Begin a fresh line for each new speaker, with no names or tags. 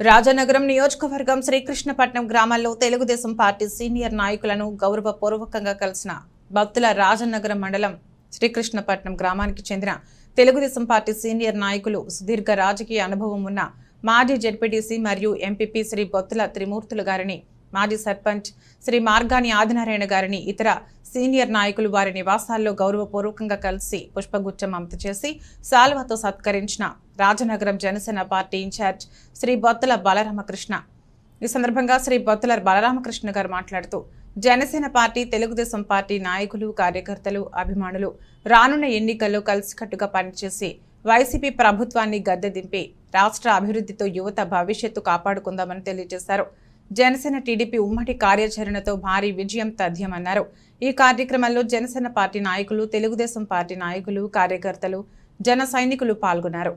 రాజనగరం నియోజకవర్గం శ్రీకృష్ణపట్నం గ్రామాల్లో Telugu Desam party senior నాయకులను గౌరవపూర్వకంగా కలిసిన భక్తుల రాజనగరం మండలం శ్రీకృష్ణపట్నం గ్రామానికి చెందిన తెలుగుదేశం పార్టీ సీనియర్ నాయకులు సుదీర్ఘ రాజకీయ అనుభవం ఉన్న మాజీ జడ్పీటీసీ మరియు ఎంపీపీ శ్రీ బొత్తుల త్రిమూర్తులు గారిని మాజీ సర్పంచ్ శ్రీ మార్గాని ఆదినారాయణ గారిని ఇతర సీనియర్ నాయకులు వారి నివాసాల్లో గౌరవపూర్వకంగా కలిసి పుష్పగుచ్చం అందచేసి సాల్వాతో సత్కరించిన రాజనగరం జనసేన పార్టీ ఇన్ఛార్జ్ శ్రీ బొత్తుల బలరామకృష్ణ. ఈ సందర్భంగా శ్రీ బొత్తుల బలరామకృష్ణ గారు మాట్లాడుతూ జనసేన పార్టీ తెలుగుదేశం పార్టీ నాయకులు కార్యకర్తలు అభిమానులు రానున్న ఎన్నికల్లో కలిసికట్టుగా పనిచేసి వైసీపీ ప్రభుత్వాన్ని గద్దె దింపి రాష్ట్ర అభివృద్ధితో యువత భవిష్యత్తు కాపాడుకుందామని తెలియజేశారు. జనసేన టీడీపీ ఉమ్మడి కార్యాచరణతో భారీ విజయం తథ్యమన్నారు. ఈ కార్యక్రమంలో జనసేన పార్టీ నాయకులు తెలుగుదేశం పార్టీ నాయకులు కార్యకర్తలు జన సైనికులు పాల్గొన్నారు.